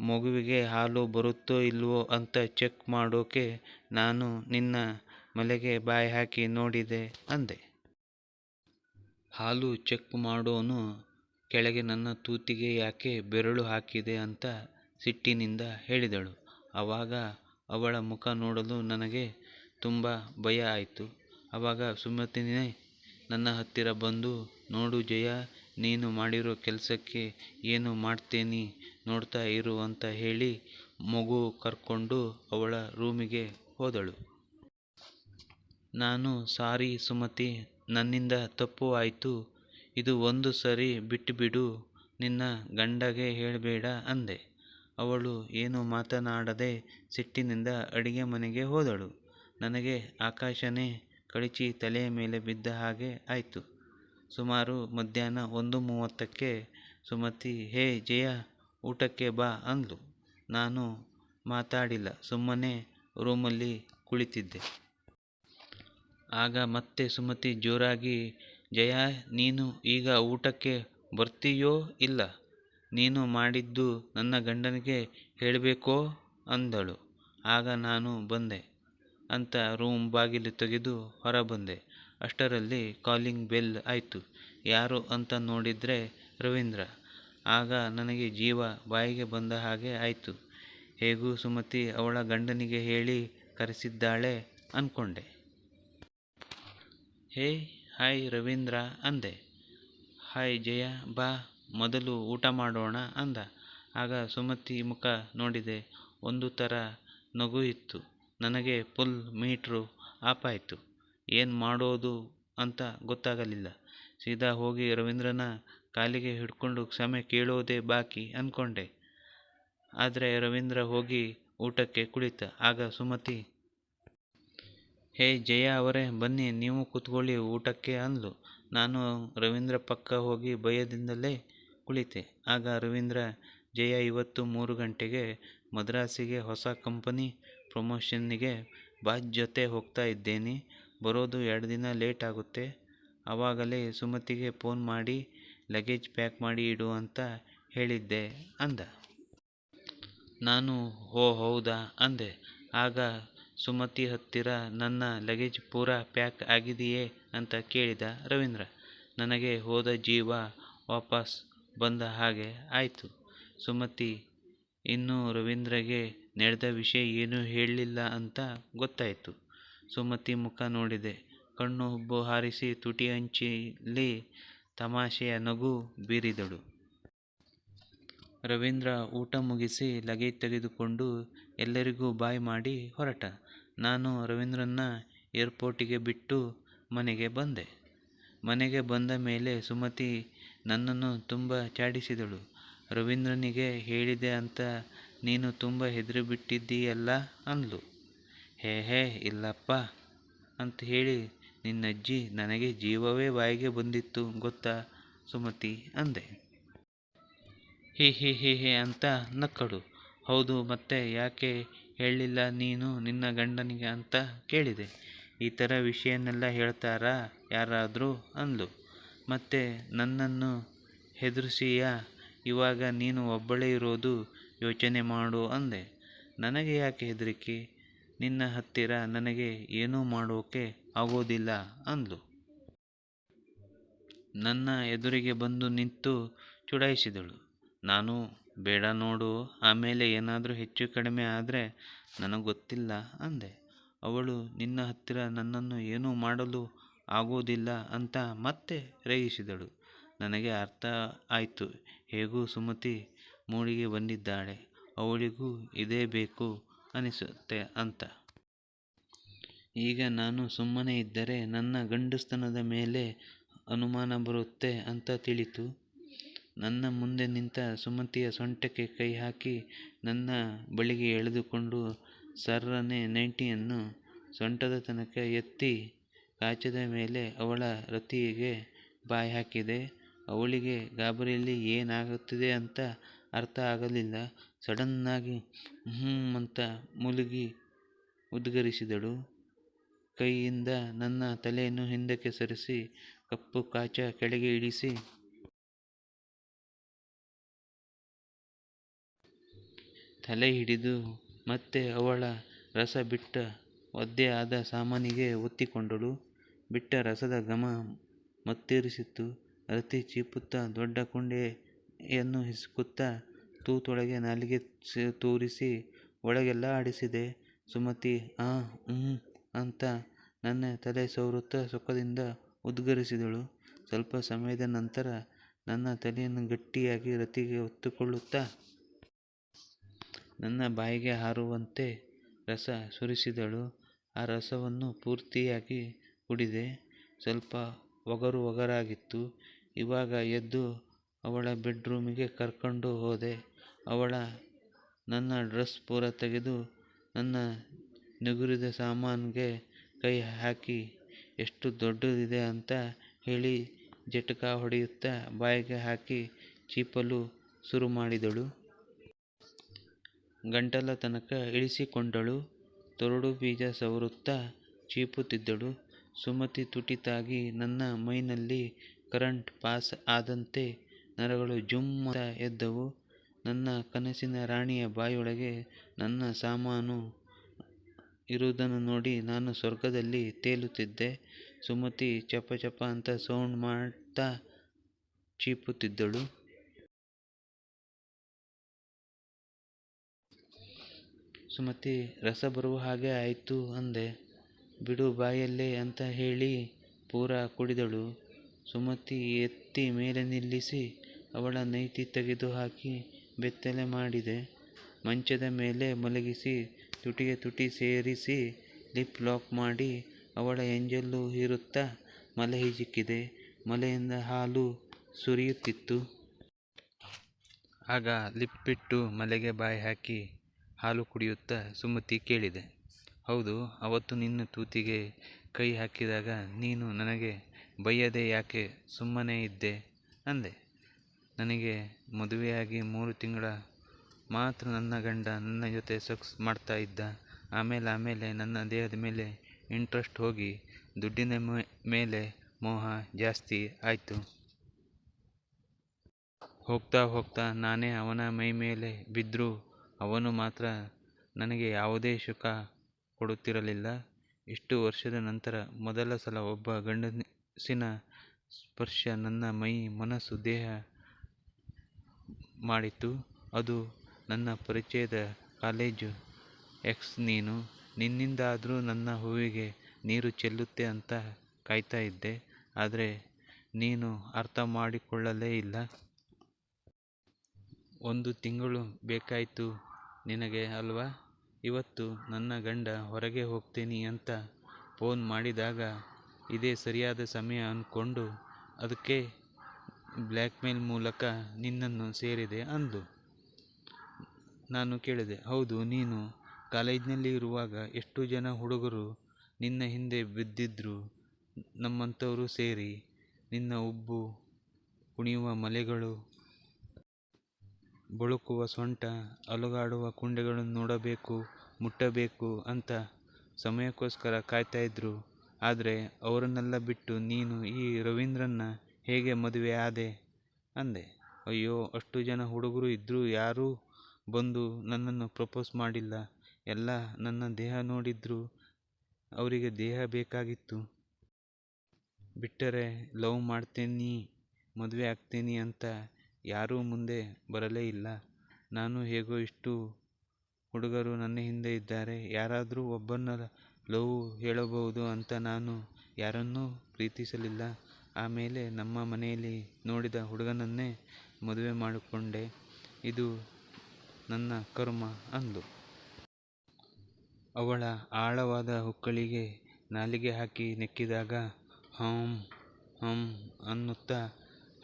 ಮಗುವಿಗೆ ಹಾಲು ಬರುತ್ತೋ ಇಲ್ವೋ ಅಂತ ಚೆಕ್ ಮಾಡೋಕೆ ನಾನು ನಿನ್ನ ಮಲೆಗೆ ಬಾಯಿ ಹಾಕಿ ನೋಡಿದೆ ಅಂದೆ. ಹಾಲು ಚೆಕ್ ಮಾಡೋನು ಕೆಳಗೆ ನನ್ನ ತೂತಿಗೆ ಯಾಕೆ ಬೆರಳು ಹಾಕಿದೆ ಅಂತ ಸಿಟ್ಟಿನಿಂದ ಹೇಳಿದಳು. ಆವಾಗ ಅವಳ ಮುಖ ನೋಡಲು ನನಗೆ ತುಂಬ ಭಯ ಆಯಿತು. ಆವಾಗ ಸುಮತಿನೇ ನನ್ನ ಹತ್ತಿರ ಬಂದು, ನೋಡು ಜಯ, ನೀನು ಮಾಡಿರೋ ಕೆಲಸಕ್ಕೆ ಏನು ಮಾಡ್ತೇನೆ? ನೋಡ್ತಾ ಇರು ಅಂತ ಹೇಳಿ ಮಗು ಕರ್ಕೊಂಡು ಅವಳ ರೂಮಿಗೆ ಹೋದಳು. ನಾನು ಸಾರಿ ಸುಮತಿ, ನನ್ನಿಂದ ತಪ್ಪು ಆಯಿತು. ಇದು ಒಂದು ಸರಿ ಬಿಟ್ಟುಬಿಡು ನಿನ್ನ ಗಂಡಗೆ ಹೇಳಬೇಡ ಅಂದೆ. ಅವಳು ಏನು ಮಾತನಾಡದೆ ಸಿಟ್ಟಿನಿಂದ ಅಡಿಗೆ ಮನೆಗೆ ಹೋದಳು. ನನಗೆ ಆಕಾಶನೇ ಕಳಚಿ ತಲೆಯ ಮೇಲೆ ಬಿದ್ದ ಹಾಗೆ ಆಯಿತು. ಸುಮಾರು ಮಧ್ಯಾಹ್ನ ಒಂದು ಮೂವತ್ತಕ್ಕೆ ಸುಮತಿ, ಹೇ ಜಯ ಊಟಕ್ಕೆ ಬಾ ಅಂದಳು ನಾನು ಮಾತಾಡಿಲ್ಲ, ಸುಮ್ಮನೆ ರೂಮಲ್ಲಿ ಕುಳಿತಿದ್ದೆ. ಆಗ ಮತ್ತೆ ಸುಮತಿ ಜೋರಾಗಿ, ಜಯ, ನೀನು ಈಗ ಊಟಕ್ಕೆ ಬರ್ತೀಯೋ ಇಲ್ಲ? ನೀನು ಮಾಡಿದ್ದು ನನ್ನ ಗಂಡನಿಗೆ ಹೇಳಬೇಕೋ ಅಂದಳು. ಆಗ ನಾನು ಬಂದೆ. ಅಂತ ರೂಮ್ ಬಾಗಿಲು ತೆಗೆದು ಹೊರಬಂದೆ. ಅಷ್ಟರಲ್ಲಿ ಕಾಲಿಂಗ್ ಬೆಲ್ ಆಯಿತು. ಯಾರು ಅಂತ ನೋಡಿದರೆ ರವೀಂದ್ರ. ಆಗ ನನಗೆ ಜೀವ ಬಾಯಿಗೆ ಬಂದ ಹಾಗೆ ಆಯಿತು. ಹೇಗೂ ಸುಮತಿ ಅವಳ ಗಂಡನಿಗೆ ಹೇಳಿ ಕರೆಸಿದ್ದಾಳೆ ಅಂದ್ಕೊಂಡೆ ಹೇ, ಹಾಯ್ ರವೀಂದ್ರ ಅಂದೆ. ಹಾಯ್ ಜಯ, ಬಾ, ಮೊದಲು ಊಟ ಮಾಡೋಣ ಅಂದ. ಆಗ ಸುಮತಿ ಮುಖ ನೋಡಿದೆ. ಒಂದು ಥರ ನಗು ಇತ್ತು. ನನಗೆ ಫುಲ್ ಮೀಟ್ರು ಆಪಾಯಿತು. ಏನು ಮಾಡೋದು ಅಂತ ಗೊತ್ತಾಗಲಿಲ್ಲ. ಸೀದಾ ಹೋಗಿ ರವೀಂದ್ರನ ಕಾಲಿಗೆ ಹಿಡ್ಕೊಂಡು ಕ್ಷಮೆ ಕೇಳೋದೇ ಬಾಕಿ ಅಂದ್ಕೊಂಡೆ ಆದರೆ ರವೀಂದ್ರ ಹೋಗಿ ಊಟಕ್ಕೆ ಕುಳಿತ. ಆಗ ಸುಮತಿ, ಹೇ ಜಯ ಅವರೇ, ಬನ್ನಿ, ನೀವು ಕೂತ್ಕೊಳ್ಳಿ ಊಟಕ್ಕೆ ಅಂದ್ಲು. ನಾನು ರವೀಂದ್ರ ಪಕ್ಕ ಹೋಗಿ ಭಯದಿಂದಲೇ ಕುಳಿತೆ. ಆಗ ರವೀಂದ್ರ, ಜಯ, ಇವತ್ತು ಮೂರು ಗಂಟೆಗೆ ಮದ್ರಾಸಿಗೆ ಹೊಸ ಕಂಪನಿ ಪ್ರಮೋಷನ್ನಿಗೆ ಬಾ ಜೊತೆ ಹೋಗ್ತಾ ಇದ್ದೇನೆ. ಬರೋದು ಎರಡು ದಿನ ಲೇಟ್ ಆಗುತ್ತೆ. ಆವಾಗಲೇ ಸುಮತಿಗೆ ಫೋನ್ ಮಾಡಿ ಲಗೇಜ್ ಪ್ಯಾಕ್ ಮಾಡಿ ಇಡು ಅಂತ ಹೇಳಿದ್ದೆ ಅಂದ. ನಾನು ಹೋ, ಹೌದಾ ಅಂದೆ. ಆಗ ಸುಮತಿ ಹತ್ತಿರ ನನ್ನ ಲಗೇಜ್ ಪೂರಾ ಪ್ಯಾಕ್ ಆಗಿದೆಯೇ ಅಂತ ಕೇಳಿದ ರವೀಂದ್ರ. ನನಗೆ ಹೋದ ಜೀವ ವಾಪಸ್ ಬಂದ ಹಾಗೆ ಆಯಿತು. ಸುಮತಿ, ಇನ್ನೂ ರವೀಂದ್ರಗೆ ನಡೆದ ವಿಷಯ ಏನೂ ಹೇಳಲಿಲ್ಲ ಅಂತ ಗೊತ್ತಾಯಿತು. ಸುಮತಿ ಮುಖ ನೋಡಿದೆ. ಕಣ್ಣು ಹುಬ್ಬು ಹಾರಿಸಿ ತುಟಿ ಅಂಚಲ್ಲಿ ತಮಾಷೆಯ ನಗು ಬೀರಿದಳು. ರವೀಂದ್ರ ಊಟ ಮುಗಿಸಿ ಲಗೇಜ್ ತೆಗೆದುಕೊಂಡು ಎಲ್ಲರಿಗೂ ಬಾಯ್ ಮಾಡಿ ಹೊರಟ. ನಾನು ರವೀಂದ್ರನ್ನ ಏರ್ಪೋರ್ಟಿಗೆ ಬಿಟ್ಟು ಮನೆಗೆ ಬಂದೆ. ಮನೆಗೆ ಬಂದ ಮೇಲೆ ಸುಮತಿ ನನ್ನನ್ನು ತುಂಬ ಚಾಡಿಸಿದಳು. ರವೀಂದ್ರನಿಗೆ ಹೇಳಿದೆ ಅಂತ ನೀನು ತುಂಬ ಹೆದರಿಬಿಟ್ಟಿದ್ದೀಯಲ್ಲ ಅಂದ್ಲು. ಹೇ ಹೇ ಇಲ್ಲಪ್ಪ ಅಂತ ಹೇಳಿ ನಿನ್ನಜ್ಜಿ, ನನಗೆ ಜೀವವೇ ಬಾಯಿಗೆ ಬಂದಿತ್ತು ಗೊತ್ತಾ? ಸುಮತಿ ಅಂದೆ. ಹಿ ಹಿ ಹಿ ಹಿ ಅಂತ ನಕ್ಕಳು ಹೌದು, ಮತ್ತೆ ಯಾಕೆ ಹೇಳಲಿಲ್ಲ ನೀನು ನಿನ್ನ ಗಂಡನಿಗೆ ಅಂತ ಕೇಳಿದೆ. ಈ ಥರ ವಿಷಯನೆಲ್ಲ ಹೇಳ್ತಾರಾ ಯಾರಾದರೂ ಅಂದ್ಲು. ಮತ್ತೆ ನನ್ನನ್ನು ಹೆದರಿಸಿಯ? ಇವಾಗ ನೀನು ಒಬ್ಬಳೇ ಇರೋದು ಯೋಚನೆ ಮಾಡು ಅಂದೆ. ನನಗೆ ಯಾಕೆ ಹೆದರಿಕೆ? ನಿನ್ನ ಹತ್ತಿರ ನನಗೆ ಏನೂ ಮಾಡೋಕೆ ಆಗೋದಿಲ್ಲ ಅಂದ್ಲು. ನನ್ನ ಎದುರಿಗೆ ಬಂದು ನಿಂತು ಚುಡಾಯಿಸಿದಳು. ನಾನು, ಬೇಡ ನೋಡು, ಆಮೇಲೆ ಏನಾದರೂ ಹೆಚ್ಚು ಕಡಿಮೆ ಆದರೆ ನನಗೆ ಗೊತ್ತಿಲ್ಲ ಅಂದೆ. ಅವಳು, ನಿನ್ನ ಹತ್ತಿರ ನನ್ನನ್ನು ಏನೂ ಮಾಡಲು ಆಗೋದಿಲ್ಲ ಅಂತ ಮತ್ತೆ ರೇಗಿಸಿದಳು. ನನಗೆ ಅರ್ಥ ಆಯಿತು. ಹೇಗೂ ಸುಮತಿ ಮೂಡಿಗೆ ಬಂದಿದ್ದಾಳೆ. ಅವಳಿಗೂ ಇದೇ ಬೇಕು ಅನಿಸುತ್ತೆ ಅಂತ. ಈಗ ನಾನು ಸುಮ್ಮನೆ ಇದ್ದರೆ ನನ್ನ ಗಂಡಸ್ತನದ ಮೇಲೆ ಅನುಮಾನ ಬರುತ್ತೆ ಅಂತ ತಿಳಿತು. ನನ್ನ ಮುಂದೆ ನಿಂತ ಸುಮತಿಯ ಸೊಂಟಕ್ಕೆ ಕೈ ಹಾಕಿ ನನ್ನ ಬಳಿಗೆ ಎಳೆದುಕೊಂಡು ಸರ್ರನೆ ನೈಂಟಿಯನ್ನು ಸೊಂಟದ ತನಕ ಎತ್ತಿ ಕಾಚದ ಮೇಲೆ ಅವಳ ರತಿಗೆ ಬಾಯಿ ಹಾಕಿದೆ. ಅವಳಿಗೆ, ಗಾಬರಿಯಲ್ಲಿ ಏನಾಗುತ್ತಿದೆ ಅಂತ ಅರ್ಥ ಆಗಲಿಲ್ಲ. ಸಡನ್ನಾಗಿ ಹ್ಞೂ ಅಂತ ಮುಳುಗಿ ಉದ್ಗರಿಸಿದಳು. ಕೈಯಿಂದ ನನ್ನ ತಲೆಯನ್ನು ಹಿಂದಕ್ಕೆ ಸರಿಸಿ, ಕಪ್ಪು ಕಾಚ ಕೆಳಗೆ ಇಳಿಸಿ, ತಲೆ ಹಿಡಿದು ಮತ್ತೆ ಅವಳ ರಸ ಬಿಟ್ಟ ಒದ್ದೆ ಆದ ಸಾಮಾನಿಗೆ ಒತ್ತಿಕೊಂಡಳು. ಬಿಟ್ಟ ರಸದ ಘಮ ಮತ್ತೇರಿಸಿತ್ತು. ರತಿ ಚೀಪುತ್ತಾ ದೊಡ್ಡ ಕುಂಡೆಯನ್ನು ಹಿಸುಕುತ್ತಾ ತೂತೊಳಗೆ ನಾಲಿಗೆ ತೂರಿಸಿ ಒಳಗೆಲ್ಲ ಆಡಿಸಿದೆ. ಸುಮತಿ, ಆ ಹ್ಞೂ ಅಂತ ನನ್ನ ತಲೆ ಸವರುತ್ತಾ ಸುಖದಿಂದ ಉದ್ಗರಿಸಿದಳು. ಸ್ವಲ್ಪ ಸಮಯದ ನಂತರ ನನ್ನ ತಲೆಯನ್ನು ಗಟ್ಟಿಯಾಗಿ ರತಿಗೆ ಒತ್ತುಕೊಳ್ಳುತ್ತಾ ನನ್ನ ಬಾಯಿಗೆ ಹಾರುವಂತೆ ರಸ ಸುರಿಸಿದಳು. ಆ ರಸವನ್ನು ಪೂರ್ತಿಯಾಗಿ ಕುಡಿದೆ. ಸ್ವಲ್ಪ ಒಗರು ಒಗರಾಗಿತ್ತು. ಇವಾಗ ಎದ್ದು ಅವಳ ಬೆಡ್ರೂಮಿಗೆ ಕರ್ಕೊಂಡು ಹೋದೆ. ಅವಳ ನನ್ನ ಡ್ರೆಸ್ ಪೂರ ತೆಗೆದು ನನ್ನ ನಿಗುರಿದ ಸಾಮಾನಿಗೆ ಕೈ ಹಾಕಿ, ಎಷ್ಟು ದೊಡ್ಡದಿದೆ ಅಂತ ಹೇಳಿ ಜಟಕ ಹೊಡೆಯುತ್ತಾ ಬಾಯಿಗೆ ಹಾಕಿ ಚೀಪಲು ಶುರು ಮಾಡಿದಳು. ಗಂಟಲ ತನಕ ಇಳಿಸಿಕೊಂಡಳು. ತೊರಡು ಬೀಜ ಸವರುತ್ತಾ ಚೀಪುತ್ತಿದ್ದಳು. ಸುಮತಿ ತುಟಿತಾಗಿ ನನ್ನ ಮೈನಲ್ಲಿ ಕರೆಂಟ್ ಪಾಸ್ ಆದಂತೆ ನರಗಳು ಜುಮ್ ಎದ್ದವು. ನನ್ನ ಕನಸಿನ ರಾಣಿಯ ಬಾಯೊಳಗೆ ನನ್ನ ಸಾಮಾನು ಇರುವುದನ್ನು ನೋಡಿ ನಾನು ಸ್ವರ್ಗದಲ್ಲಿ ತೇಲುತ್ತಿದ್ದೆ. ಸುಮತಿ ಚಪ ಚಪ ಅಂತ ಸೌಂಡ್ ಮಾಡ್ತಾ ಚೀಪುತ್ತಿದ್ದಳು. ಸುಮತಿ, ರಸ ಬರುವ ಹಾಗೆ ಆಯಿತು ಅಂದೆ. ಬಿಡು ಬಾಯಲ್ಲೇ ಅಂತ ಹೇಳಿ ಪೂರ ಕುಡಿದಳು. ಸುಮತಿ ಎತ್ತಿ ಮೇಲೆ ನಿಲ್ಲಿಸಿ ಅವಳ ನೈತಿ ತೆಗೆದು ಹಾಕಿ ಬೆತ್ತಲೆ ಮಾಡಿದೆ. ಮಂಚದ ಮೇಲೆ ಮಲಗಿಸಿ ತುಟಿಗೆ ತುಟಿ ಸೇರಿಸಿ ಲಿಪ್ ಲಾಕ್ ಮಾಡಿ ಅವಳ ಎಂಜಲ್ಲು ಹೀರುತ್ತಾ ಮಲೆ ಹಿಜಿಕ್ಕಿದೆ ಮಲೆಯಿಂದ ಹಾಲು ಸುರಿಯುತ್ತಿತ್ತು. ಆಗ ಲಿಪ್ ಬಿಟ್ಟು ಮಲೆಗೆ ಬಾಯಿ ಹಾಕಿ ಹಾಲು ಕುಡಿಯುತ್ತಾ ಸುಮತಿ ಕೇಳಿದೆ, ಹೌದು, ಅವತ್ತು ನಿನ್ನ ತೂತಿಗೆ ಕೈ ಹಾಕಿದಾಗ ನೀನು ನನಗೆ ಬೈಯದೆ ಯಾಕೆ ಸುಮ್ಮನೆ ಇದ್ದೆ? ಅಂದೆ, ನನಗೆ ಮದುವೆಯಾಗಿ ಮೂರು ತಿಂಗಳ ಮಾತ್ರ ನನ್ನ ಗಂಡ ನನ್ನ ಜೊತೆ ಸೆಕ್ಸ್ ಮಾಡ್ತಾ ಇದ್ದ. ಆಮೇಲೆ ಆಮೇಲೆ ನನ್ನ ದೇಹದ ಮೇಲೆ ಇಂಟ್ರೆಸ್ಟ್ ಹೋಗಿ ದುಡ್ಡಿನ ಮೇಲೆ ಮೋಹ ಜಾಸ್ತಿ ಆಯಿತು. ಹೋಗ್ತಾ ಹೋಗ್ತಾ ನಾನೇ ಅವನ ಮೈ ಮೇಲೆ ಬಿದ್ದರೂ ಅವನು ಮಾತ್ರ ನನಗೆ ಯಾವುದೇ ಸುಖ ಕೊಡುತ್ತಿರಲಿಲ್ಲ. ಇಷ್ಟು ವರ್ಷದ ನಂತರ ಮೊದಲ ಸಲ ಒಬ್ಬ ಗಂಡಸಿನ ಸ್ಪರ್ಶ ನನ್ನ ಮೈ, ಮನಸ್ಸು ದೇಹ ಮಾಡಿತ್ತು. ಅದು ನನ್ನ ಪರಿಚಯದ ಕಾಲೇಜು ಎಕ್ಸ್ ನೀನು. ನಿನ್ನಿಂದಾದರೂ ನನ್ನ ಹೂವಿಗೆ ನೀರು ಚೆಲ್ಲುತ್ತೆ ಅಂತ ಕಾಯ್ತಾ ಇದ್ದೆ. ಆದರೆ ನೀನು ಅರ್ಥ ಮಾಡಿಕೊಳ್ಳಲೇ ಇಲ್ಲ. ಒಂದು ತಿಂಗಳು ಬೇಕಾಯಿತು ನಿನಗೆ ಅಲ್ವಾ? ಇವತ್ತು ನನ್ನ ಗಂಡ ಹೊರಗೆ ಹೋಗ್ತೀನಿ ಅಂತ ಫೋನ್ ಮಾಡಿದಾಗ ಇದೇ ಸರಿಯಾದ ಸಮಯ ಅಂದ್ಕೊಂಡು ಅದಕ್ಕೆ ಬ್ಲ್ಯಾಕ್ಮೇಲ್ ಮೂಲಕ ನಿನ್ನನ್ನು ಸೇರಿದೆ ಅಂದು ನಾನು ಕೇಳಿದೆ, ಹೌದು, ನೀನು ಕಾಲೇಜಿನಲ್ಲಿ ಇರುವಾಗ ಎಷ್ಟು ಜನ ಹುಡುಗರು ನಿನ್ನ ಹಿಂದೆ ಬಿದ್ದಿದ್ರು, ನಮ್ಮಂಥವರು ಸೇರಿ ನಿನ್ನ ಉಬ್ಬು ಕುಣಿಯುವ ಮಲೆಗಳು, ಬಳುಕುವ ಸೊಂಟ, ಅಲುಗಾಡುವ ಕುಂಡೆಗಳನ್ನು ನೋಡಬೇಕು, ಮುಟ್ಟಬೇಕು ಅಂತ ಸಮಯಕ್ಕೋಸ್ಕರ ಕಾಯ್ತಾ ಇದ್ದರು ಆದರೆ ಅವರನ್ನೆಲ್ಲ ಬಿಟ್ಟು ನೀನು ಈ ರವೀಂದ್ರನ್ನ ಹೇಗೆ ಮದುವೆ ಆದೆ? ಅಂದೆ. ಅಯ್ಯೋ, ಅಷ್ಟು ಜನ ಹುಡುಗರು ಇದ್ದರೂ ಯಾರೂ ಬಂದು ನನ್ನನ್ನು ಪ್ರಪೋಸ್ ಮಾಡಿಲ್ಲ. ಎಲ್ಲ ನನ್ನ ದೇಹ ನೋಡಿದ್ರು ಅವರಿಗೆ ದೇಹ ಬೇಕಾಗಿತ್ತು. ಬಿಟ್ಟರೆ ಲವ್ ಮಾಡ್ತೀನಿ, ಮದುವೆ ಆಗ್ತೀನಿ ಅಂತ ಯಾರೂ ಮುಂದೆ ಬರಲೇ ಇಲ್ಲ. ನಾನು ಹೇಗೋ ಇಷ್ಟು ಹುಡುಗರು ನನ್ನ ಹಿಂದೆ ಇದ್ದಾರೆ. ಯಾರಾದರೂ ಒಬ್ಬನ ಲವ್ ಹೇಳಬಹುದು ಅಂತ ನಾನು ಯಾರನ್ನೂ ಪ್ರೀತಿಸಲಿಲ್ಲ. ಆಮೇಲೆ ನಮ್ಮ ಮನೆಯಲ್ಲಿ ನೋಡಿದ ಹುಡುಗನನ್ನೇ ಮದುವೆ ಮಾಡಿಕೊಂಡೆ. ಇದು ನನ್ನ ಕರ್ಮ ಅಂದು. ಅವಳ ಆಳವಾದ ಹುಕ್ಕಳಿಗೆ ನಾಲಿಗೆ ಹಾಕಿ ನೆಕ್ಕಿದಾಗ ಹಂ ಹಂ ಅನ್ನುತ್ತಾ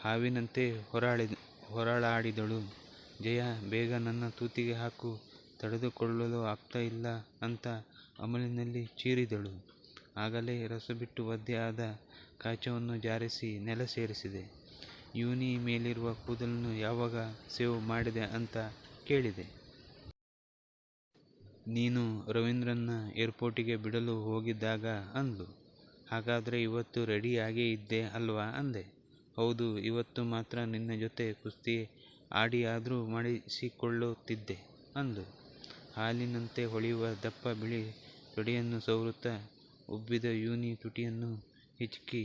ಹಾವಿನಂತೆ ಹೊರಾಳಿ, ಹೊರಳಾಡಿದಳು. ಜಯ, ಬೇಗ ನನ್ನ ತೂತಿಗೆ ಹಾಕು, ತಡೆದುಕೊಳ್ಳಲು ಆಗ್ತಾ ಇಲ್ಲ ಅಂತ ಅಮಲಿನಲ್ಲಿ ಚೀರಿದಳು. ಆಗಲೇ ರಸ ಬಿಟ್ಟು ಒದ್ದೆ ಆದ ಕಾಚವನ್ನು ಜಾರಿಸಿ ನೆಲ ಸೇರಿಸಿದೆ. ಯೂನಿ ಮೇಲಿರುವ ಕೂದಲನ್ನು ಯಾವಾಗ ಸೇವ್ ಮಾಡಿದೆ ಅಂತ ಕೇಳಿದೆ. ನೀನು ರವೀಂದ್ರನ್ನ ಏರ್ಪೋರ್ಟಿಗೆ ಬಿಡಲು ಹೋಗಿದ್ದಾಗ ಅಂದ್ಲು. ಹಾಗಾದರೆ ಇವತ್ತು ರೆಡಿಯಾಗೇ ಇದ್ದೆ ಅಲ್ವಾ ಅಂದೆ. ಹೌದು, ಇವತ್ತು ಮಾತ್ರ ನಿನ್ನ ಜೊತೆ ಕುಸ್ತಿ ಆಡಿಯಾದರೂ ಮಾಡಿಸಿಕೊಳ್ಳುತ್ತಿದ್ದೆ ಅಂದು ಹಾಲಿನಂತೆ ಹೊಳೆಯುವ ದಪ್ಪ ಬಿಳಿ ತೊಡೆಯನ್ನು ಸವರುತ್ತಾ ಉಬ್ಬಿದ ಯೂನಿ ತುಟಿಯನ್ನು ಹಿಚ್ಕಿ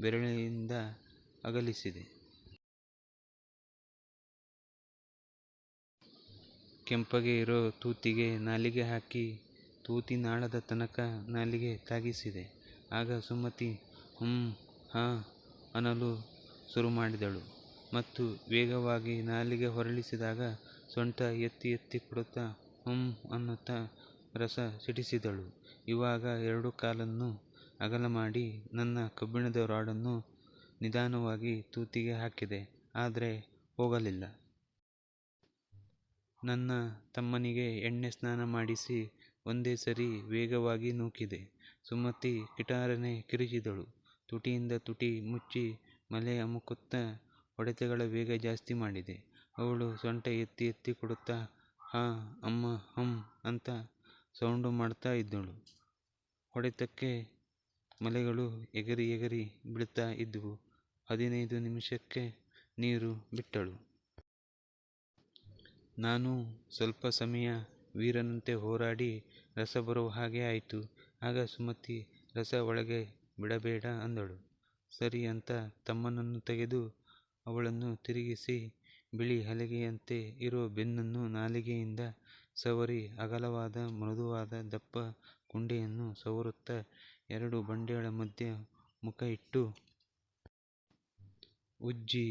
ಬೆರಳಿನಿಂದ ಅಗಲಿಸಿದೆ. ಕೆಂಪಗೆ ಇರೋ ತೂತಿಗೆ ನಾಲಿಗೆ ಹಾಕಿ ತೂತಿ ನಾಳದ ತನಕ ನಾಲಿಗೆ ತಾಗಿಸಿದೆ. ಆಗ ಸುಮತಿ ಹುಂ ಹಾಂ, ಅನ್ನಲು ಶುರು ಮಾಡಿದಳು. ಮತ್ತು ವೇಗವಾಗಿ ನಾಲಿಗೆ ಹೊರಳಿಸಿದಾಗ ಸೊಂಟ ಎತ್ತಿ ಎತ್ತಿ ಕೊಡುತ್ತಾ ಹುಂ ಅನ್ನುತ್ತಾ ರಸ ಸಿಡಿಸಿದಳು. ಇವಾಗ ಎರಡು ಕಾಲನ್ನು ಅಗಲ ಮಾಡಿ ನನ್ನ ಕಬ್ಬಿಣದ ರಾಡನ್ನು ನಿಧಾನವಾಗಿ ತೂತಿಗೆ ಹಾಕಿದೆ. ಆದರೆ ಹೋಗಲಿಲ್ಲ. ನನ್ನ ತಮ್ಮನಿಗೆ ಎಣ್ಣೆ ಸ್ನಾನ ಮಾಡಿಸಿ ಒಂದೇ ಸರಿ ವೇಗವಾಗಿ ನೂಕಿದೆ. ಸುಮತಿ ಕಿಟಾರನೆ ಕಿರುಚಿದಳು. ತುಟಿಯಿಂದ ತುಟಿ ಮುಚ್ಚಿ ಮಲೆ ಅಮುಕುತ್ತಾ ಹೊಡೆತಗಳ ವೇಗ ಜಾಸ್ತಿ ಮಾಡಿದೆ. ಅವಳು ಸೊಂಟ ಎತ್ತಿ ಎತ್ತಿ ಕೊಡುತ್ತಾ, ಹಾ, ಅಮ್ಮ, ಹಮ್ ಅಂತ ಸೌಂಡು ಮಾಡ್ತಾ ಇದ್ದಳು. ಹೊಡೆತಕ್ಕೆ ಮಲೆಗಳು ಎಗರಿ ಎಗರಿ ಬೀಳ್ತಾ ಇದ್ದವು ಹದಿನೈದು ನಿಮಿಷಕ್ಕೆ ನೀರು ಬಿಟ್ಟಳು. ನಾನು ಸ್ವಲ್ಪ ಸಮಯ ವೀರನಂತೆ ಹೋರಾಡಿ ರಸ ಬರುವ ಹಾಗೆ ಆಯಿತು. ಆಗ ಸುಮತಿ ರಸ ಒಳಗೆ ಬಿಡಬೇಡ ಅಂದಳು. ಸರಿ ಅಂತ ತಮ್ಮನನ್ನು ತೆಗೆದು ಅವಳನ್ನು ತಿರುಗಿಸಿ, ಬಿಳಿ ಹಲಗೆಯಂತೆ ಇರೋ ಬೆನ್ನನ್ನು ನಾಲಿಗೆಯಿಂದ ಸವರಿ ಅಗಲವಾದ ಮೃದುವಾದ ದಪ್ಪ ಕುಂಡೆಯನ್ನು ಸವರುತ್ತಾ ಎರಡು ಬಂಡೆಗಳ ಮಧ್ಯೆ ಮುಖ ಇಟ್ಟು ಉಜ್ಜಿ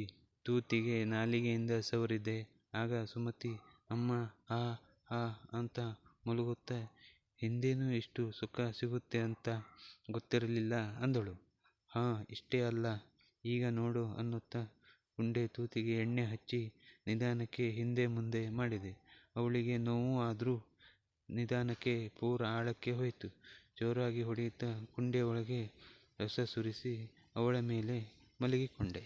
ತೂತಿಗೆ ನಾಲಿಗೆಯಿಂದ ಸವರಿದೆ. ಆಗ ಸುಮತಿ, ಅಮ್ಮ, ಆ ಆ ಅಂತ ಮಲಗುತ್ತ ಹಿಂದೇನೂ ಇಷ್ಟು ಸುಖ ಸಿಗುತ್ತೆ ಅಂತ ಗೊತ್ತಿರಲಿಲ್ಲ ಅಂದಳು. ಹಾಂ, ಇಷ್ಟೇ ಅಲ್ಲ. ಈಗ ನೋಡು ಅನ್ನುತ್ತಾ ಕುಂಡೆ ತೂತಿಗೆ ಎಣ್ಣೆ ಹಚ್ಚಿ ನಿಧಾನಕ್ಕೆ ಹಿಂದೆ ಮುಂದೆ ಮಾಡಿದೆ. ಅವಳಿಗೆ ನೋವು ಆದರೂ ನಿಧಾನಕ್ಕೆ ಪೂರ ಆಳಕ್ಕೆ ಹೋಯಿತು. ಜೋರಾಗಿ ಹೊಡೆಯುತ್ತಾ ಕುಂಡೆ ಒಳಗೆ ರಸ ಸುರಿಸಿ ಅವಳ ಮೇಲೆ ಮಲಗಿಕೊಂಡೆ.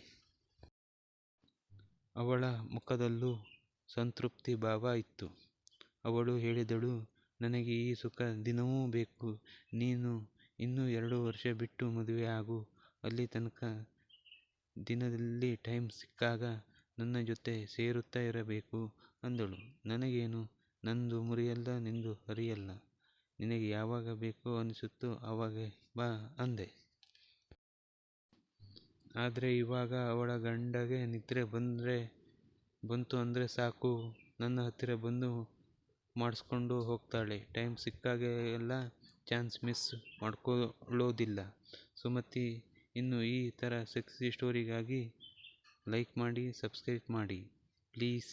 ಅವಳ ಮುಖದಲ್ಲೂ ಸಂತೃಪ್ತಿ ಭಾವ ಇತ್ತು. ಅವಳು ಹೇಳಿದಳು, ನನಗೆ ಈ ಸುಖ ದಿನವೂ ಬೇಕು. ನೀನು ಇನ್ನೂ ಎರಡು ವರ್ಷ ಬಿಟ್ಟು ಮದುವೆ ಆಗು. ಅಲ್ಲಿ ತನಕ ದಿನದಲ್ಲಿ ಟೈಮ್ ಸಿಕ್ಕಾಗ ನನ್ನ ಜೊತೆ ಸೇರುತ್ತಾ ಇರಬೇಕು ಅಂದಳು. ನನಗೇನು? ನಂದು ಮುರಿಯಲ್ಲ, ನಿಂದು ಹರಿಯಲ್ಲ. ನಿನಗೆ ಯಾವಾಗ ಬೇಕೋ ಅನಿಸುತ್ತೋ ಆವಾಗ ಬಾ ಅಂದೆ. ಆದರೆ ಇವಾಗ ಅವಳ ಗಂಡಗೆ ನಿದ್ರೆ ಬಂದರೆ ಬಂತು ಅಂದರೆ ಸಾಕು. ನನ್ನ ಹತ್ತಿರ ಬಂದು ಮಾಡಿಸ್ಕೊಂಡು ಹೋಗ್ತಾಳೆ. ಟೈಮ್ ಸಿಕ್ಕಾಗೆಲ್ಲ ಚಾನ್ಸ್ ಮಿಸ್ ಮಾಡ್ಕೊಳ್ಳೋದಿಲ್ಲ. ಸುಮತಿ, ಇನ್ನು ಈ ಥರ ಸೆಕ್ಸಿ ಸ್ಟೋರಿಗಾಗಿ ಲೈಕ್ ಮಾಡಿ ಸಬ್ಸ್ಕ್ರೈಬ್ ಮಾಡಿ. ಪ್ಲೀಸ್